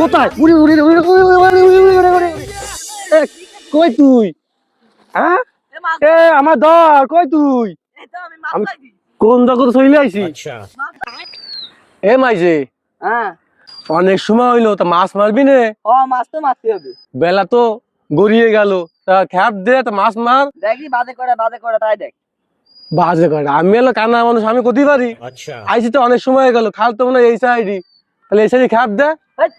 কোথায়? উড়ে উড়ে উড়ে উড়ে উড়ে উড়ে উড়ে উড়ে কই তুই? হ্যাঁ? এ আমার কই তুই? আমি কোন চলে আইছি? আচ্ছা। এ মাইজে। হ্যাঁ। অনেক সময় হইল তা মাছ মারবি নে? ও মাছ তো মারতে হবে। বেলা তো গড়িয়ে গেল। তা খ্যাপ দে তা মাছ মার। দেখি বাজে করে বাজে করে তাই দেখ। বাজে করে। আমি এলো কানা মানুষ আমি কোথায় পারি? আচ্ছা। আইছি তো অনেক সময় গেল খাল তো মনে এই সাইডি তাহলে এই সাইডে খ্যাপ দে।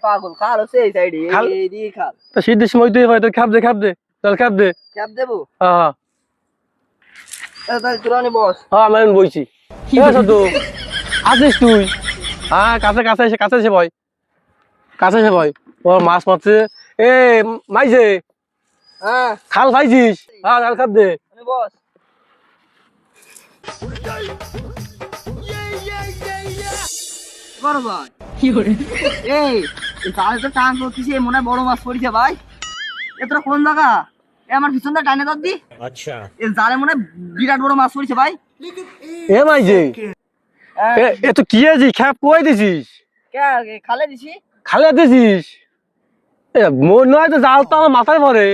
পাগল খাল হচ্ছে এই সাইডে এই দিকে খাল। তা শীতের সময় তুই হয় তো খ্যাপ দে খ্যাপ দে। চল খ্যাপ দে। ক্যাপ দেবো? হ্যাঁ তাহলে তুরানি বস। হ্যাঁ আমি বইছি। ঠিক আছে তো আসিস তুই? হ্যাঁ কাছে কাছে এসে কাছে এসে ভয় কাছে এসে ভয় ও মাছ মারছে। এ মাইছে। হ্যাঁ। খাল খাইছিস? হ্যাঁ খাল খাপ দে। আমি বস। বড় ভাই এই তাহলে তো টান আচ্ছা। দিছিস? খালে দিছি? খালে দিছিস? মোর নয় তো জাল তো আমার মাথায় পড়ে।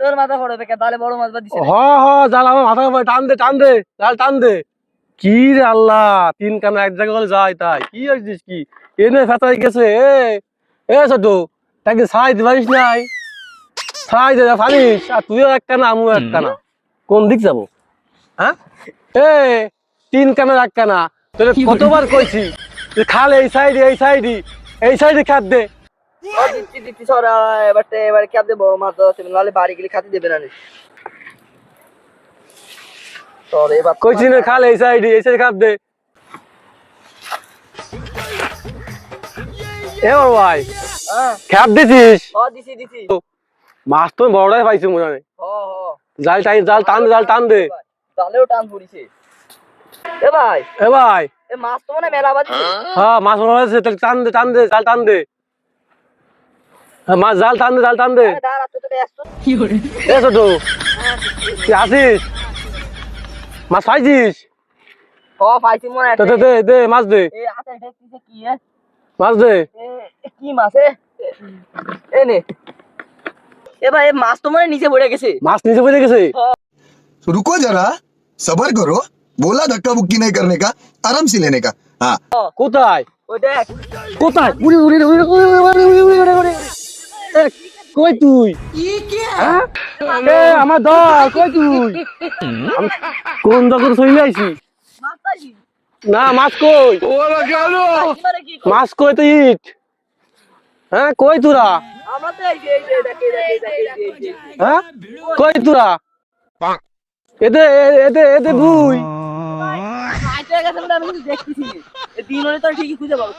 তোর মাথা পড়ে জালে বড় মাছ দিছিস হ হ জাল আমার মাথায় পড়ে। টান দে টান দে জাল টান দে। কি রে আল্লাহ? তিন কানা এক জায়গা হলে যায় তাই। কি হয়েছিস কি? এনে ফেতাই গেছে এ এ ছোট তাকে ছাই দিতে পারিস নাই? ছাই দে পারিস আর তুইও এক কানা আমিও এক কানা। কোন দিক যাব? হ্যাঁ? এ তিন কানার এক কানা। তোরে কতবার কইছি যে খাল এই সাইডে এই সাইডে এই সাইডে খাদ দে। এবার এবার ক্যাপ দে বড় মাছ আছে নাহলে বাড়ি গেলে খাতে দেবে না তোর এবার কইছি না খাল এই সাইডে এই সাইডে খাত দে। এ বড় ভাই হ্যাঁ। দিছিস? ও দিছি দিছি। মাছ তো বড়টাই পাইছি মনে হয়। জাল টাইন জাল টান দে জাল টান দে। তাহলেও টান পড়িছে এ ভাই। এ ভাই। এ মাছ তো মানে মেলা হ্যাঁ মাছ মনে টান দে টান দে জাল টান দে। হ্যাঁ, মাছ জাল টান দে জাল টান দে। দাঁড়া তুই তো ব্যস্ত। এ ছোট আসিস? মাছ পাইছিস ও পাইছি মনে দে আছে দে দে দে মাছ দে এ আছে দেখতেছে কি এ মাছ দে এ, এ, কি মাছ এ এ নে এ ভাই এ মাছ তো মানে নিচে পড়ে গেছে মাছ নিচে পড়ে গেছে रुको जरा सबर करो बोला धक्का बुक्की नहीं करने का आराम से लेने का हाँ কোথায় ওই দেখ কোথায় উড়ে উড়ে উড়ে উড়ে উড়ে কই তুই? হ্যাঁ? আমার দল কই তুই? কোন দল চলে আইছি? না মাছ কই? মাছ কই তো ইট? হ্যাঁ কই তোরা? হ্যাঁ? কই তোরা? এতে এতে এতে বুই। দেখতেছি। দিন তো ঠিকই খুঁজে পাবো